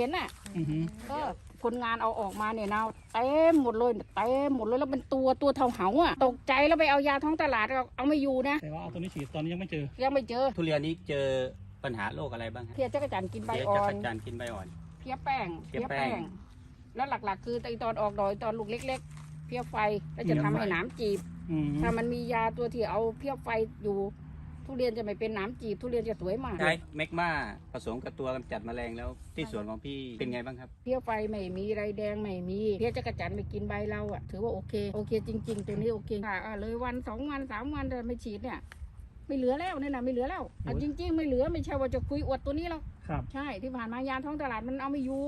เห็นน่ะ อือฮึก็คนงานเอาออกมาเนี่ยนะเต็มหมดเลยเต็มหมดเลยแล้วเป็นตัวตัวเท่าเหาอะตกใจแล้วไปเอายาท้องตลาดเอาเอาไม่อยู่นะแต่ว่าเอาตัวนี้ฉีดตอนนี้ยังไม่เจอ ยังไม่เจอทุเรียนนี้เจอปัญหาโรคอะไรบ้างฮะเพียจักรจันทร์กินใบเพี้ยอ่จัอกนรจันทร์กินใบอ่อน เพียแป้งเพี้ยแป้ง แล้วหลักๆ คือไอตอนออกดอยตอนลูกเล็ก ๆ เพียไฟแล้วจะทำให้หนามจีบ อืมถ้ามันมียาตัวที่เอาเพียไฟอยู่ ทุเรียนจะไม่เป็นหนามจีบทุเรียนจะสวยมากใช้แมกมาผสมกับตัวกำจัดแมลงแล้วที่สวนของพี่เป็นไงบ้างครับ เพี้ยไฟไม่มีไรแดงไม่มีเพี้ยจักรจันทร์ไม่กินใบเราอะถือว่าโอเคโอเคจริง ๆ ตัวนี้โอเคค่ะอะเลยวันสองวันสามวันแต่ไม่ฉีดเนี่ย ไม่เหลือแล้วเนี่ยนะไม่เหลือแล้วอะจริง ๆ ไม่เหลือไม่ใช่ว่าจะคุยอวดตัวนี้หรอกครับ ใช่ที่ผ่านมายาท้องตลาดมันเอาไม่อยู่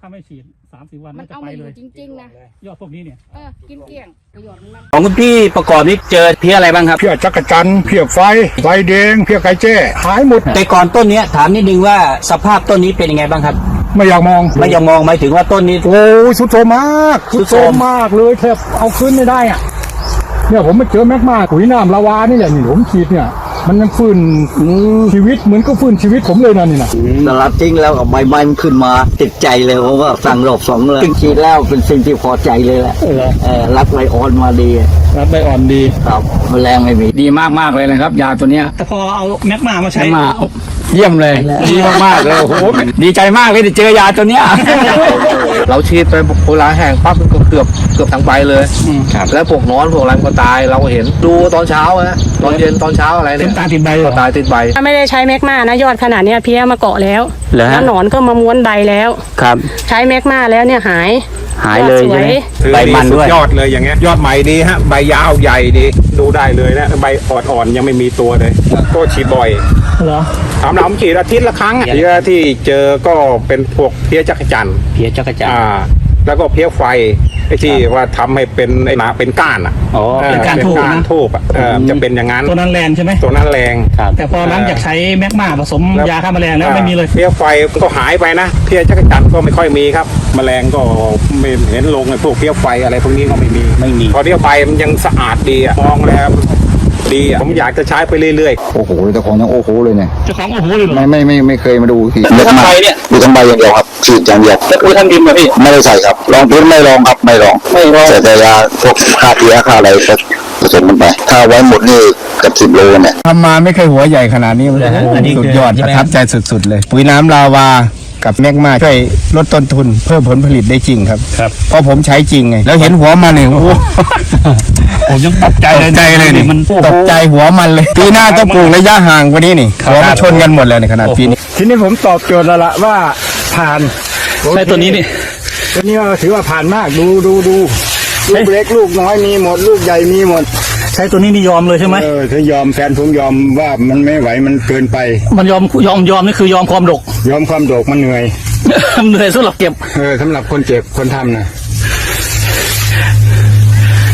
ถ้าไม่ฉีดสามสี่วันมัมันนจะเอาไปไม่อเลยู่ย จริงๆนะ ยอดพวกนี้เนี่ย เออ กินเกลี้ยงประโยชน์มัน ของคุณพี่ประกอบนี้เจอเพี้ยอะไรบ้างครับ เพี้ยจักรจันทร์เพี้ยไฟ ไฟแดงเพี้ยไก่แจ้ หายหมด แต่ก่อนต้นเนี้ยถามนิดนึงว่าสภาพต้นนี้เป็นยังไงบ้างครับ ไม่อยากมอง ไม่ยังมองหมายถึงว่าต้นนี้ โอ้ยสุดโทรมมากสุสุดดโทโทรรมมมากเลยแทบเอาขึ้นไม่ได้อะเนี่ยผมมาเจอแมกมาขุยน้ำลาวานี่แหละนี่ผมฉีดเนี่ย มันยังฟื้นชีวิตเหมือนก็ฟื้นชีวิตผมเลยนะนี่นะสลัดทิ้งแล้วเอาใบไม้มันขึ้นมา ติดใจเลยเพราะว่าสั่งรอบสองเลยฉีดแล้วเป็นสิ่งที่พอใจเลยแหละเหรอเออรับไวออนมาดีรับใบอ่อนดีครับแมลงไม่มีดีมากมากๆเลยนะครับ ยาตัวเนี้ยแต่พอเอาแมกมามาใช้ใช้มา เยี่ยมเลยดีมากมากๆเลยโอ้โหดีใจมากเลยที่เจอยาตัวเนี้ย เราฉีดไปโบราณแห้งปั๊บมันก็เกือบเกือบทั้งใบเลยแล้วพวกหนอนพวกอะไรมันก็ตายเราเห็นดูตอนเช้าอะตอนเย็นตอนเช้าอะไรเต็เนี่ยมตาติดใบเลยเหรก็อตายติดใบ ถ้าไม่ได้ใช้แมกมานะยอดขนาดเนี้ยเพี้ยมาเกาะแล้วเหรอฮะ แล้วหนอนก็มาม้วนใบแล้ว ครับ ใช้แมกมาแล้วเนี่ยหาย หายเลยอดสใช่วไหมยใบมันด้วยยอดเลยอย่างเงี้ยยอดใหม่ดีฮะใบยาวใหญ่ดีดูได้เลยนะใบอ่อนๆยังไม่มีตัวเลยก็ฉีดบ่อยเหรอถามเราผมฉีดอาทิตย์ละครั้งอะเพี้ยที่เจอก็เป็นพวกเพี้ยจักรจันทร์เพี้ยจักรจันทอ่าร์ แล้วก็เพี้ยไฟไอ้ที่ว่าทำให้เป็นไอ้หนาเป็นก้านอะอ๋อเป็นก้านทูบเป็นก้านนะทูบอะเออจะเป็นอย่างนั้นตัวนั้นแลนใช่ไหมตัวนั้นแรงครับแต่พอหลังจากใช้แมกมาผสมยาฆ่าแมลงแล้วไม่มีเลยเพี้ยไฟก็หายไปนะเพี้ยจักรจันทร์ก็ไม่ค่อยมีครับ แมลงก็ไม่เห็นลงไอ้พวกเพี้ยไฟอะไรพวกนี้ก็ไม่มีไม่มีพอเพี้ยไฟมันยังสะอาดดีอะมองแล้ว ดีอะผมอยากจะใช้ไปเรื่อยๆโอ้โหแต่ของยังโอ้โหเลยเนี่ยเจ้าของโอ้โหเลยเหรอไม่ไม่ไม่ไม่เคยมาดูทีดูทั้งใบเนี่ยดูทั้งใบอย่างเดียวครับฉีดอย่างเดียวแล้วอุ้ยท่านดินมาพี่ไม่ได้ใส่ครับลองพื้นไม่ลองครับไม่ลองไม่ลองแต่แต่ยาพวกค่าเพี้ยค่าอะไรก็ผสมกันไปถ้าไว้หมดนี่เกับสิบโลเนี่ย ทำมาไม่เคยหัวใหญ่ขนาดนี้เลยอันนี้สุดยอดใช่ปไหมระทับใจสุด ๆ เลย ปุ๋ยน้ำลาวา กับแมกมาช่วยลดต้นทุนเพิ่มผลผลิตได้จริงครับ ครับ เพราะผมใช้จริงไง แล้วเห็นหัวมันเนี่ยโอ้โหผมยังตกใจตเลยกใจเลยนี่มันตกใจหัวมันเลยปีหน้าต้องปลูกระยะห่างกว่านี้นี่หัวมันชนกันหมดเลยในขนาดปีนี้ทีนี้ผมตอบโจทย์แล้วล่ะว่าผ่านใช้ตัวนี้นี่ตัวนี้ก็ถือว่าผ่านมากดูดูดูลูกเล็กลูกน้อยมีหมดลูกใหญ่มีหมด ใช้ตัวนี้นี่ยอมเลยใช่ไหมเออถ้ายอมแฟนผมยอมว่ามันไม่ไหวมันเกินไป มันยอมยอมยอมนี่คือยอมความดก ยอมความโดกมันเหนื่อย เหนื่อยสำหรับเก็บ เออสำหรับคนเจ็บคนทำนะ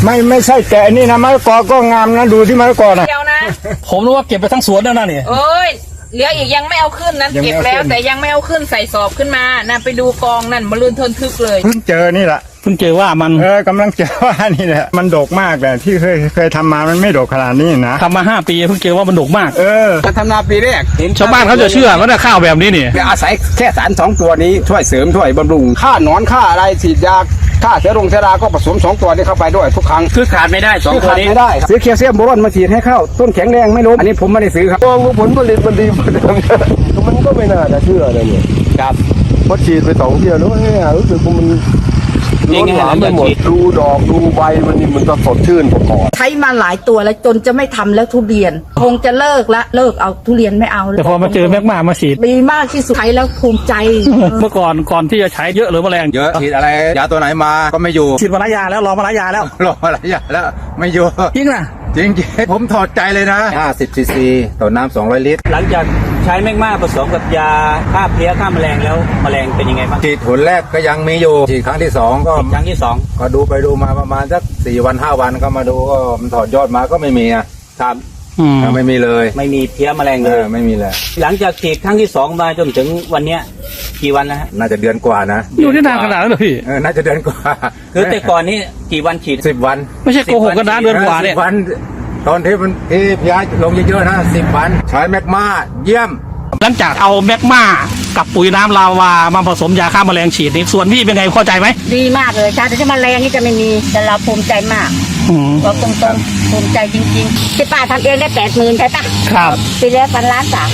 ไม่ไม่ใช่แต่อันนี่นะมะละกอก็งามนะดูที่มะละกอนะเดียวนะ ผมรู้ว่าเก็บไปทั้งสวนแล้วนะเนี่ยโอ้ย เหลืออีกยังไม่เอาขึ้นนั้นยังไม่เก็บเอาแล้วขึ้นแต่ยังไม่เอาขึ้นใส่สอบขึ้นมานั่นไปดูกองนั่นมาลืนทนทึกเลย เพิ่งเจอนี่แหละ เพิ่งเจอว่ามันเออกำลังเจอว่านี่แหละมันโดกมากแต่ที่เคยเคยทำมามันไม่โดกขนาดนี้นะทำมาห้าปีเพิ่งเจอว่ามันดกมาก เออทำนาปีแรกชาวบ้านเขาจะเชื่อว่าข้าวแบบนี้นี่อาศัยแค่สารสองตัวนี้ช่วยเสริมช่วยบำรุงค่าหนอนค่าอะไรฉีดยาค่าเชื้อรงเชื้อราก็ผสมสองตัวนี้เข้าไปด้วยทุกครั้งคือขาดไม่ได้สองคือตัวขาดนี้ไม่ได้ซื้อแคลเซียมโบรอนมาฉีดให้เข้าต้นแข็งแรงไม่ล้มอันนี้ผมไม่ได้ซื้อครับมองว่าผลผลิตมันดีกว่าเดิมมันก็ไม่น่าจะเชื่อนะเนี่ยครับเพราะฉีดไปสองเที่ยวแล้วเนี่ยรู้สึกว่ามันจริ ล้งนไงหลามไปหมดหลังจากฉีดดูดอกดูใบมันนี่มันก็สดชื่นกว่าก่อนใช้มาหลายตัวแล้วจนจะไม่ทำแล้วทุเรียน คงจะเลิกละเลิกเอาทุเรียนไม่เอาแต่พอมาเจอแมกมามาฉีดดีมากที่สุดใช้แล้วภูมิใจ เมื่อก่อนก่อนที่จะใช้เยอะหรือแมลงเยอะฉีดอะไรยาตัวไหนมาก็ไม่อยู่ฉีดมาลายาแล้วรอมาลายาแล้วรออะไรยาแล้วไม่อยู่จริงนะจริงๆผมถอดใจเลยนะ50ซีซีต่อน้ำ200 ลิตร หลังจาก ใช้แมกมาผสมกับยาฆ่าเพลี้ยฆ่าแมลงแล้วแมลงเป็นยังไงบ้างฉีดหนแรกก็ยังมีอยู่ฉีดครั้งที่สองก็ครั้งที่สองก็ดูไปดูมาประมาณสักสี่วันห้าวันก็มาดูก็มันถอดยอดมาก็ไม่มีอะครับอืมไม่มีเลย ไม่มีเพลี้ยแมลงเอเลยอไม่มีเลยหลังจากฉีดครั้งที่สองมาจนถึงวันเนี้ยกี่วันแล้วฮะน่าจะเดือนกว่านะอยู่ที่นานขนาดนั้นเหรอพี่เออน่าจะเดือนกว่า คือแต่ก่อนนี้กี่วันฉีดสิบวัน ไม่ใช่โกหกกันนะเดือนกว่าเนี่ยสิบวัน ตอนที่มันที่พยาลงเยอะๆนะสิบวันใช้แมกมาเยี่ยม หลังจากเอาแมกมากับปุ๋ยน้ำลาวามาผสมยาฆ่าแมลงฉีดนี่ส่วนพี่เป็นไงพอใจไหมดีมากเลยชาติที่มาแรงนี่จะไม่มีแต่เราภูมิใจมากอืมบอกตรงๆภูมิใจจริงๆที่ป้าทำเองได้แปดหมื่นใช่ปะครับ ปีแล้วพันล้านสาม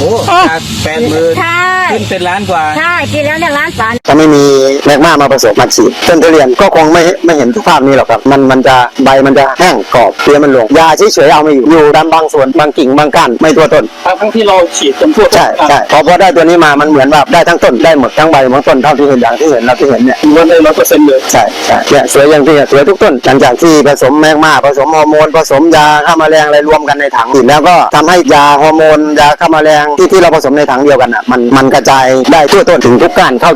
โอ้จากแปดหมื่นใช่ขึ้นเป็นล้านกว่า ใช่ปีแล้วเนี่ยล้านสามถ้าไม่มีแมกมามาผสมมาฉีดต้นทุเรียนก็คงไม่ไม่เห็นสภาพนี้หรอกครับ มันมันจะใบมันจะแห้งกรอบเปลือกมันหลวงยาเฉยๆเอาไม่อยู่อยู่ตามบางส่วนบางกิ่งบางก้านไม่ตัวต้น ทั้งที่เราฉีดจนทั่วใช่ใช่พอพอได้ตัวนี้มามันเหมือนแบบได้ทั้งต้นได้หมดทั้งใบทั้งต้นเท่าที่เห็นอย่างที่เห็นเราที่เห็นเนี่ยล้วนเลยร้อยเปอร์เซ็นต์เลย ใช่ใช่เนี่ยสวยอย่างที่สวยทุกต้นหลังจากที่ผสมแมกมาผสมฮอร์โมนผสมยาฆ่าแมลงอะไรรวมกันในถังฉีดแล้วก็ทำให้ยาฮอร์โมนยาฆ่าแมลงที่ที่เราผสมในถังเดียวกันอะมันมันกระจายได้ทั่วต้นถึงทุกก้านเข้า